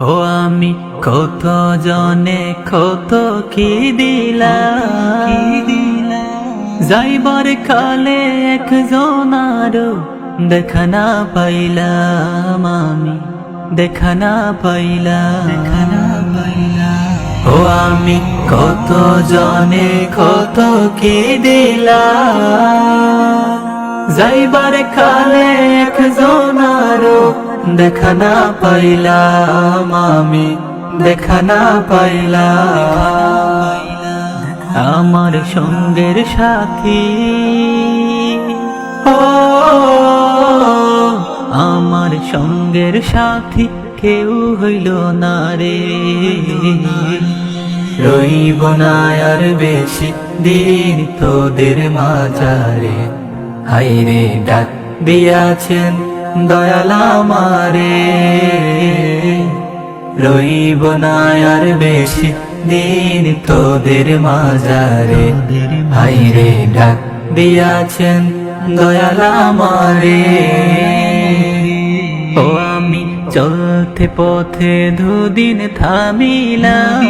ও আমি কত জনে কত কি দিলা যাইবার কালে একজন আরও দেখা না পাইলাম আমি দেখা না পাইলাম দেখা না পাইলাম। ও আমি কত জনে কত কি দিলাম? যাইবার কালে একজন আরও দেখা না পাইলাম আমি, দেখা না পাইলাম আমার সঙ্গের সাথী। ও, আমার সঙ্গের সাথী কেউ হইল না রে। রইব না আর বেশি দিন তোদের মাজারে হাইরে ডাক দিয়াছেন দয়াল আমারে। রইব না আর বেশি দিন তোদের মাজারে। হাইরে ডাক দিয়াছেন দয়াল আমারে। ও আমি চলতে পথে দুদিন থামিলাম।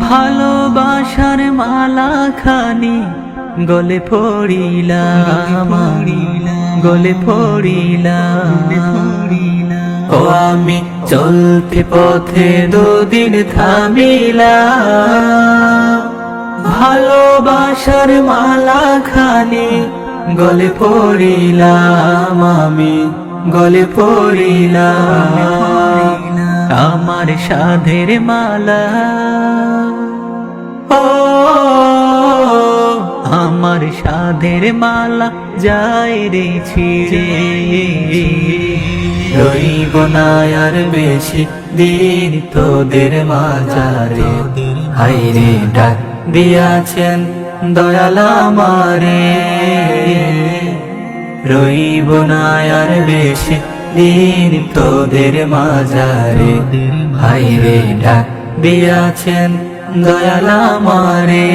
ভালোবাসার মালা খানি গলে পড়িলাম গলে পড়িলাম। ও আমি চলতে পথে দুদিন থামিলাম, ভালোবাসার মালা খানি গলে পড়িলাম, আমি গলে পড়িলাম। আমার সাধের মালা আমার সাধের মালা যাই রে রইব না আর বেশি দিন তোদের মাজারে হাইরে ডাক দিয়াছেন দয়াল আমারে। রইব না আর বেশি দিন তোদের মাজারে হাইরে ডাক দিয়াছেন দয়াল আমারে।